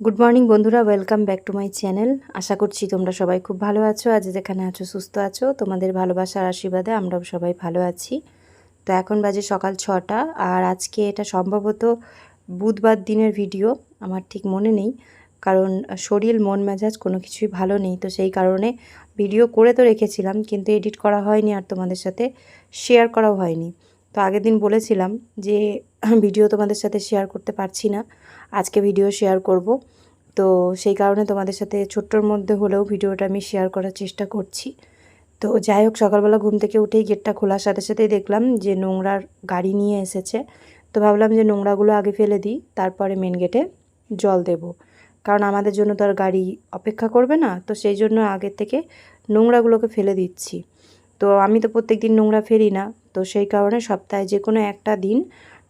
Good morning বন্ধুরা welcome back to my channel আশা করছি তোমরা সবাই খুব ভালো আছো। আজ যেখানে আছো, সুস্থ আছো। তোমাদের ভালোবাসার আশীর্বাদে আমরাও সবাই ভালো আছি। তো এখন বাজে সকাল ছটা, আর আজকে এটা সম্ভবত বুধবার দিনের ভিডিও আমার ঠিক মনে নেই। কারণ শরীর, মন, মেজাজ কোনো কিছুই ভালো নেই। তো সেই কারণে ভিডিও করে তো রেখেছিলাম, কিন্তু এডিট করা হয়নি আর তোমাদের সাথে শেয়ার করাও হয়নি। তো আগের দিন বলেছিলাম যে ভিডিও তোমাদের সাথে শেয়ার করতে পারছি না। আজকে ভিডিও শেয়ার করব। তো সেই কারণে তোমাদের সাথে ছোট্টর মধ্যে হলেও ভিডিওটা আমি শেয়ার করার চেষ্টা করছি। তো যাই হোক, সকালবেলা ঘুম থেকে উঠেই গেটটা খোলার সাথে সাথেই দেখলাম যে নোংরার গাড়ি নিয়ে এসেছে। তো ভাবলাম যে নোংরাগুলো আগে ফেলে দিই, তারপরে মেন গেটে জল দেব। কারণ আমাদের জন্য তো আর গাড়ি অপেক্ষা করবে না, তো সেই জন্য আগের থেকে নোংরাগুলোকে ফেলে দিচ্ছি। তো আমি তো প্রত্যেক দিন নোংরা ফেরি না, তো সেই কারণে সপ্তাহে যে কোনো একটা দিন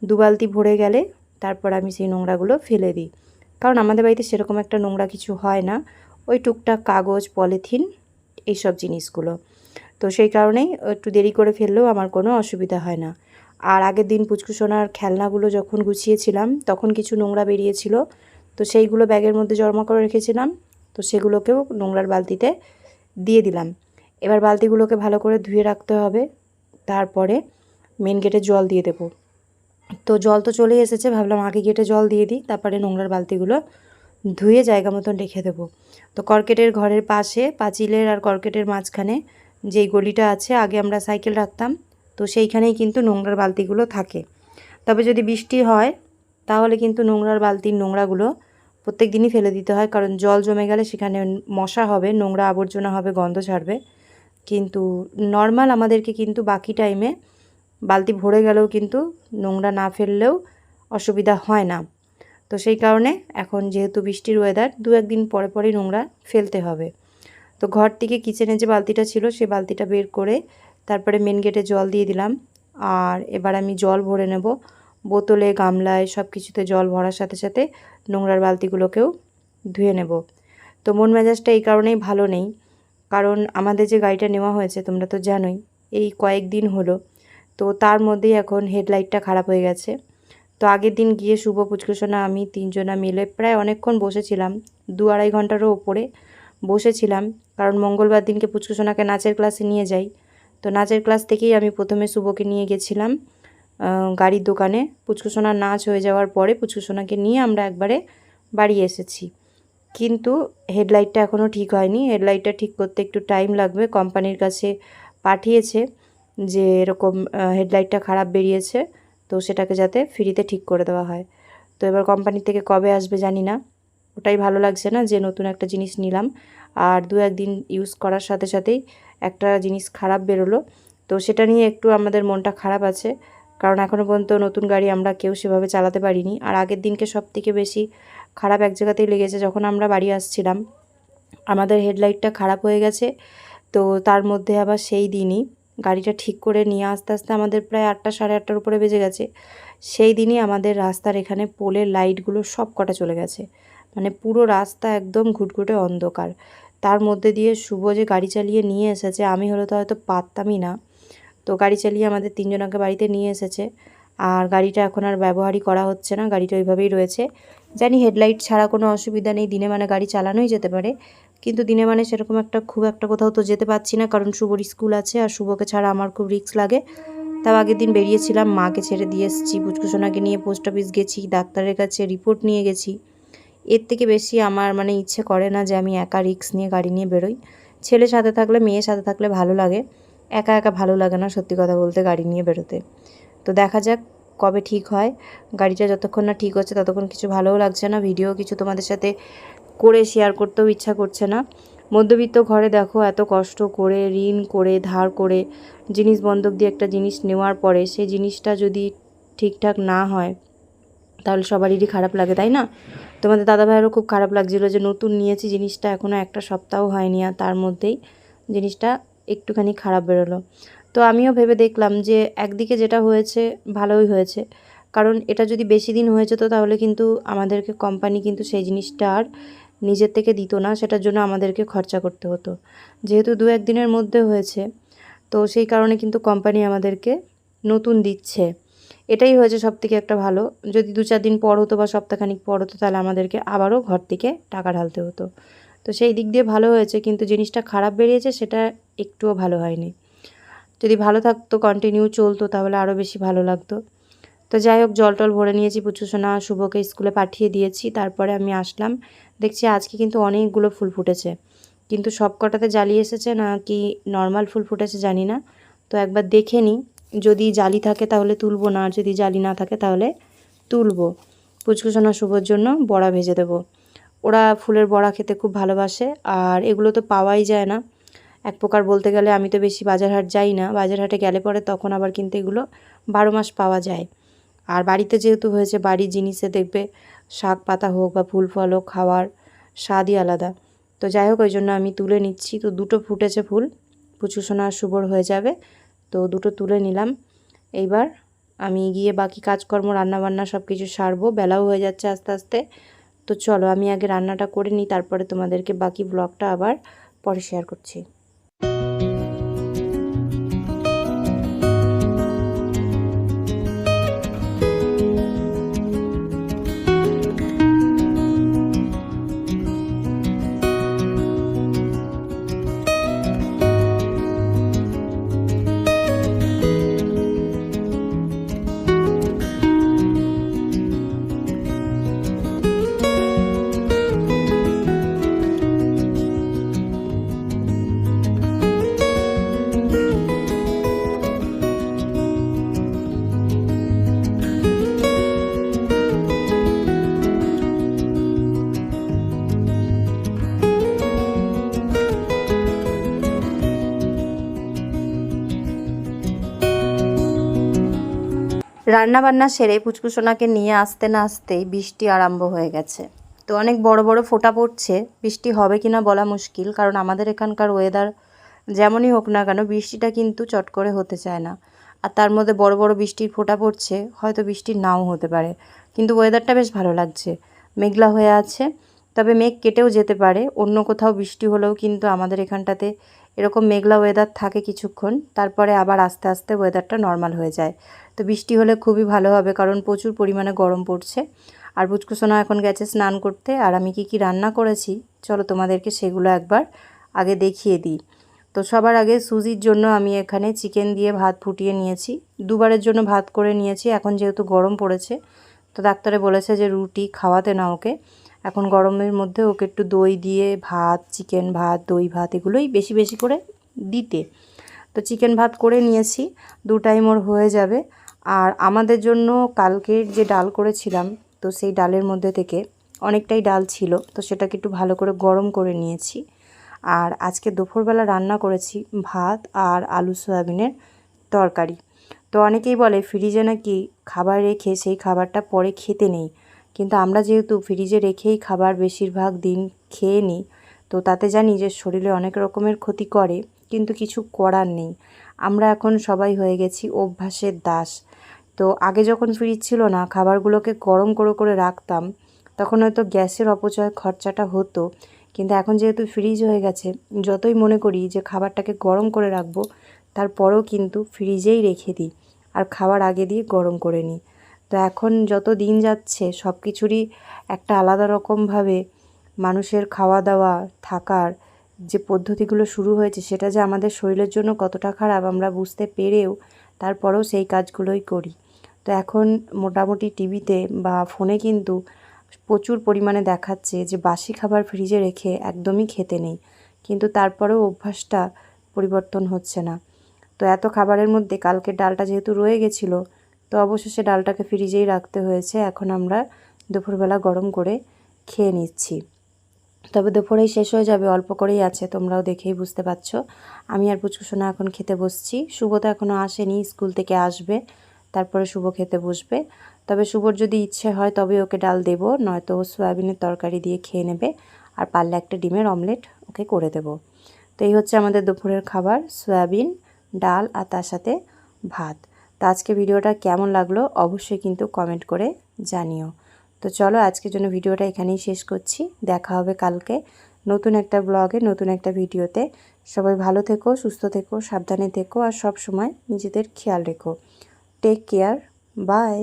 দু বালতি ভরে গেলে তারপর আমি সেই নোংরাগুলো ফেলে দিই। কারণ আমাদের বাড়িতে সেরকম একটা নোংরা কিছু হয় না। ওই টুকটাক কাগজ, পলিথিন এইসব জিনিসগুলো। তো সেই কারণেই একটু দেরি করে ফেললেও আমার কোনো অসুবিধা হয় না। আর আগের দিন পুচকুসোনার খেলনাগুলো যখন গুছিয়েছিলাম, তখন কিছু নোংরা বেরিয়েছিল। তো সেইগুলো ব্যাগের মধ্যে জমা করে রেখেছিলাম। তো সেগুলোকেও নোংরার বালতিতে দিয়ে দিলাম। এবার বালতিগুলোকে ভালো করে ধুয়ে রাখতে হবে। তারপরে মেন গেটে জল দিয়ে দেবো। তো জল তো চলেই এসেছে, ভাবলাম আগে গেটে জল দিয়ে দিই, তারপরে নোংরার বালতিগুলো ধুয়ে জায়গা মতন রেখে দেবো। তো কর্কেটের ঘরের পাশে, পাঁচিলের আর কর্কেটের মাঝখানে যেই গলিটা আছে, আগে আমরা সাইকেল রাখতাম, তো সেইখানেই কিন্তু নোংরার বালতিগুলো থাকে। তবে যদি বৃষ্টি হয়, তাহলে কিন্তু নোংরার বালতির নোংরাগুলো প্রত্যেক দিনই ফেলে দিতে হয়, কারণ জল জমে গেলে সেখানে মশা হবে, নোংরা আবর্জনা হবে, গন্ধ ছাড়বে। কিন্তু নর্মাল আমাদেরকে কিন্তু বাকি টাইমে বালতি ভরে গেলেও কিন্তু নোংরা না ফেললেও অসুবিধা হয় না। তো সেই কারণে এখন যেহেতু বৃষ্টির ওয়েদার দু একদিন পরে পরেই নোংরা ফেলতে হবে। তো ঘর থেকে কিচেনে যে বালতিটা ছিল, সে বালতিটা বের করে তারপরে মেন গেটে জল দিয়ে দিলাম। আর এবার আমি জল ভরে নেব। বোতলে, গামলায় সব কিছুতে জল ভরার সাথে সাথে নোংরার বালতিগুলোকেও ধুয়ে নেব। তো মন মেজাজটা এই কারণেই ভালো নেই। কারণ আমাদের যে গাড়িটা নেওয়া হয়েছে, তোমরা তো জানোই, এই কয়েকদিন হলো। তো তার মধ্যেই এখন হেডলাইটটা খারাপ হয়ে গেছে। তো আগের দিন গিয়ে শুভ পুচকুসোনা আমি তিনজনা মিলে প্রায় অনেকক্ষণ বসেছিলাম, দু আড়াই ঘন্টারও ওপরে বসেছিলাম। কারণ মঙ্গলবার দিনকে পুচকুসোনাকে নাচের ক্লাসে নিয়ে যাই। তো নাচের ক্লাস থেকেই আমি প্রথমে শুভকে নিয়ে গেছিলাম গাড়ির দোকানে। পুচকুসোনার নাচ হয়ে যাওয়ার পরে পুচকুসোনাকে নিয়ে আমরা একবারে বাড়ি এসেছি। কিন্তু হেডলাইটটা এখনও ঠিক হয়নি। হেডলাইটটা ঠিক করতে একটু টাইম লাগবে। কোম্পানির কাছে পাঠিয়েছে। যে এরকম হেডলাইটটা খারাপ বেরিয়েছে, তো সেটাকে যাতে ফ্রিতে ঠিক করে দেওয়া হয়। তো এবার কোম্পানি থেকে কবে আসবে জানি না। ওটাই ভালো লাগছে না যে নতুন একটা জিনিস নিলাম। আর দু একদিন ইউজ করার সাথে সাথেই একটা জিনিস খারাপ বেরোলো। তো সেটা নিয়ে একটু আমাদের মনটা খারাপ আছে। কারণ এখনও পর্যন্ত নতুন গাড়ি আমরা কেউ সেভাবে চালাতে পারিনি। আর আগের দিনকে সব থেকে বেশি খারাপ এক জায়গাতেই লেগেছে। যখন আমরা বাড়ি আসছিলাম, আমাদের হেডলাইটটা খারাপ হয়ে গেছে। তো তার মধ্যে আবার সেই দিনই গাড়িটা ঠিক করে নিয়ে আসতে আসতে আমাদের প্রায় আটটা, সাড়ে আটটার উপরে বেজে গেছে। সেই দিনই আমাদের রাস্তার এখানে পোলের লাইটগুলো সব কটা চলে গেছে। মানে পুরো রাস্তা একদম ঘুটঘুটে অন্ধকার। তার মধ্যে দিয়ে শুভ যে গাড়ি চালিয়ে নিয়ে এসেছে, আমি হলে তো হয়তো পারতামই না। তো গাড়ি চালিয়ে আমাদের তিনজনকে বাড়িতে নিয়ে এসেছে। আর গাড়িটা এখন আর ব্যবহারই করা হচ্ছে না, গাড়িটা ওইভাবেই রয়েছে। জানি হেডলাইট ছাড়া কোনো অসুবিধা নেই, দিনে মানে গাড়ি চালানোই যেতে পারে। কিন্তু দিনে মানে সেরকম একটা খুব একটা কোথাও তো যেতে পারছি না, কারণ শুভর স্কুল আছে আর শুভকে ছাড়া আমার খুব রিস্ক লাগে। তাও আগের দিন বেরিয়েছিলাম, মাকে ছেড়ে দিয়ে এসেছি পুচকুসোনাকে নিয়ে পোস্ট অফিস গেছি, ডাক্তারের কাছে রিপোর্ট নিয়ে গেছি। এর থেকে বেশি আমার মানে ইচ্ছে করে না যে আমি একা রিক্স নিয়ে গাড়ি নিয়ে বেরোই। ছেলে সাথে থাকলে মেয়ের সাথে থাকলে ভালো লাগে, একা একা ভালো লাগে না সত্যি কথা বলতে গাড়ি নিয়ে বেরোতে। তো দেখা যাক কবে ঠিক হয়, গাড়িটা যতক্ষণ না ঠিক হচ্ছে ততক্ষণ কিছু ভালোও লাগছে না ভিডিও কিছু তোমাদের সাথে করে শেয়ার করতেও ইচ্ছা করছে না। মধ্যবিত্ত ঘরে দেখো এত কষ্ট করে, ঋণ করে, ধার করে, জিনিস বন্ধক দিয়ে একটা জিনিস নেওয়ার পরে সেই জিনিসটা যদি ঠিকঠাক না হয়, তাহলে সবারই খারাপ লাগে, তাই না? তোমাদের দাদা ভাইয়েরও খুব খারাপ লাগছিল যে নতুন নিয়েছি জিনিসটা এখনও একটা সপ্তাহ হয়নি আর তার মধ্যেই জিনিসটা একটুখানি খারাপ বেরোলো। তো আমিও ভেবে দেখলাম যে একদিকে যেটা হয়েছে, ভালোই হয়েছে। কারণ এটা যদি বেশি দিন হয়ে যেত তাহলে কিন্তু আমাদেরকে কোম্পানি কিন্তু সেই জিনিসটা আর নিজের থেকে দিত না, সেটার জন্য আমাদেরকে খরচা করতে হতো। যেহেতু দু একদিনের মধ্যে হয়েছে, তো সেই কারণে কিন্তু কোম্পানি আমাদেরকে নতুন দিচ্ছে। এটাই হয়েছে সব থেকে একটা ভালো। যদি দু চার দিন পর হতো বা সপ্তাহখানিক পর হতো, তাহলে আমাদেরকে আবারও ঘর থেকে টাকা ঢালতে হতো। তো সেই দিক দিয়ে ভালো হয়েছে, কিন্তু জিনিসটা খারাপ বেরিয়েছে, সেটা একটুও ভালো হয়নি। যদি ভালো থাকতো কন্টিনিউ চলতো, তাহলে আরও বেশি ভালো লাগতো। তো যাই হোক জল টল ভরে নিয়েছি পুচুসোনা শুভকে স্কুলে পাঠিয়ে দিয়েছি, তারপরে আমি আসলাম। দেখছি আজকে কিন্তু অনেকগুলো ফুল ফুটেছে। কিন্তু সব কটাতে জালি এসেছে না কি নর্মাল ফুল ফুটেছে জানি না। তো একবার দেখে নিই, যদি জালি থাকে তাহলে তুলবো না, আর যদি জালি না থাকে তাহলে তুলবো। পুচকুসোনা শুভর জন্য বড়া ভেজে দেবো। ওরা ফুলের বড়া খেতে খুব ভালোবাসে, আর এগুলো তো পাওয়াই যায় না। এক প্রকার বলতে গেলে আমি তো বেশি বাজার হাট যাই না। বাজার হাটে গেলে পরে তখন আবার কিন্তু এগুলো বারো মাস পাওয়া যায়। আর বাড়িতে যেহেতু হয়েছে, বাড়ির জিনিসে দেখবে শাক পাতা হোক বা ফুল ফল হোক, খাওয়ার স্বাদই আলাদা। তো যাই হোক, ওই জন্য আমি তুলে নিচ্ছি। তো দুটো ফুটেছে ফুল, পুচু সোনা শুভর হয়ে যাবে। তো দুটো তুলে নিলাম। এইবার আমি গিয়ে বাকি কাজকর্ম, রান্নাবান্না সব কিছু সারবো। বেলাও হয়ে যাচ্ছে আস্তে আস্তে। তো চলো, আমি আগে রান্নাটা করে নিই, তারপরে তোমাদেরকে বাকি ব্লগটা আবার পরে শেয়ার করছি। রান্না বান্না সেরে পুচকুসোনাকে নিয়ে আসতে না আসতেই বৃষ্টি আরম্ভ হয়ে গেছে। তো অনেক বড় বড় ফোঁটা পড়ছে, বৃষ্টি হবে কি না বলা মুশকিল, কারণ আমাদের এখানকার ওয়েদার যেমনই হোক না কেন বৃষ্টিটা কিন্তু চট করে হতে চায় না। আর তার মধ্যে বড় বড় বৃষ্টির ফোঁটা পড়ছে, হয়তো বৃষ্টি নাও হতে পারে। কিন্তু ওয়েদারটা বেশ ভালো লাগছে। মেঘলা হয়ে আছে, তবে মেঘ কেটেও যেতে পারে, অন্য কোথাও বৃষ্টি হলেও কিন্তু আমাদের এখানটাতে এরকম মেঘলা ওয়েদার থাকে কিছুক্ষণ, তারপরে আবার আস্তে আস্তে ওয়েদারটা নর্মাল হয়ে যায়। তো বৃষ্টি হলে খুবই ভালো হবে কারণ প্রচুর পরিমাণে গরম পড়ছে। আর বুচকুসোনা এখন গেছে স্নান করতে, আর আমি কি কি রান্না করেছি, চলো তোমাদেরকে সেগুলো একবার আগে দেখিয়ে দিই। তো সবার আগে সুজির জন্য আমি এখানে চিকেন দিয়ে ভাত ফুটিয়ে নিয়েছি। দুবারের জন্য ভাত করে নিয়েছি, এখন যেহেতু গরম পড়েছে, তো ডাক্তারে বলেছে যে রুটি খাওয়াতে না ওকে। এখন গরমের মধ্যে ওকে একটু দই দিয়ে ভাত, চিকেন ভাত, দই ভাত এগুলোই বেশি বেশি করে দিতে। তো চিকেন ভাত করে নিয়েছি, দু টাইম ওর হয়ে যাবে। আর আমাদের জন্য কালকের যে ডাল করেছিলাম, তো সেই ডালের মধ্যে থেকে অনেকটাই ডাল ছিল, তো সেটাকে একটু ভালো করে গরম করে নিয়েছি। আর আজকে দুপুরবেলা রান্না করেছি ভাত আর আলু সয়াবিনের তরকারি। তো অনেকেই বলে, ফ্রিজে নাকি খাবার রেখে সেই খাবারটা পরে খেতে নেই। কিন্তু আমরা যেহেতু ফ্রিজে রেখেই খাবার বেশিরভাগ দিন খেয়ে নিই, তো তাতে জানি যে শরীরে অনেক রকমের ক্ষতি করে, কিন্তু কিছু করার নেই। আমরা এখন সবাই হয়ে গেছি অভ্যাসের দাস। তো আগে যখন ফ্রিজ ছিল না, খাবারগুলোকে গরম করে করে রাখতাম, তখন হয়তো গ্যাসের অপচয় খরচাটা হতো। কিন্তু এখন যেহেতু ফ্রিজ হয়ে গেছে, যতই মনে করি যে খাবারটাকে গরম করে রাখব, তারপরেও কিন্তু ফ্রিজেই রেখে দিই, আর খাবার আগে দিয়ে গরম করে নিই। তো এখন যত দিন যাচ্ছে সব কিছুরই একটা আলাদা রকমভাবে মানুষের খাওয়া দাওয়া থাকার যে পদ্ধতিগুলো শুরু হয়েছে, সেটা যে আমাদের শরীরের জন্য কতটা খারাপ আমরা বুঝতে পেরেও তারপরেও সেই কাজগুলোই করি। তো এখন মোটামুটি টিভিতে বা ফোনে কিন্তু প্রচুর পরিমাণে দেখাচ্ছে যে বাসি খাবার ফ্রিজে রেখে একদমই খেতে নেই। কিন্তু তারপরেও অভ্যাসটা পরিবর্তন হচ্ছে না। তো এত খাবারের মধ্যে কালকের ডালটা যেহেতু রয়ে গেছিল তো অবশেষে ডালটাকে ফ্রিজেই রাখতে হয়েছে। এখন আমরা দুপুরবেলা গরম করে খেয়ে নিচ্ছি। তবে দুপুরেই শেষ হয়ে যাবে, অল্প করেই আছে, তোমরাও দেখেই বুঝতে পারছ। আমি আর পুচকুসোনা এখন খেতে বসছি। শুভ তো এখনও আসেনি, স্কুল থেকে আসবে, তারপরে শুভ খেতে বসবে। তবে শুভর যদি ইচ্ছে হয়, তবে ওকে ডাল দেব, নয়তো ও সয়াবিনের তরকারি দিয়ে খেয়ে নেবে, আর পারলে একটা ডিমের অমলেট ওকে করে দেব। তো এই হচ্ছে আমাদের দুপুরের খাবার, সয়াবিন, ডাল, আর তার সাথে ভাত। তো আজকে ভিডিওটা কেমন লাগল অবশ্যই কিন্তু কমেন্ট করে জানিও। তো চলো আজকের জন্য ভিডিওটা এখানেই শেষ করছি। দেখা হবে কালকে নতুন একটা ব্লগে নতুন একটা ভিডিওতে সবাই ভালো থেকো, সুস্থ থেকো, সাবধানে থেকো আর সব সময় নিজেদের খেয়াল রেখো। Take care bye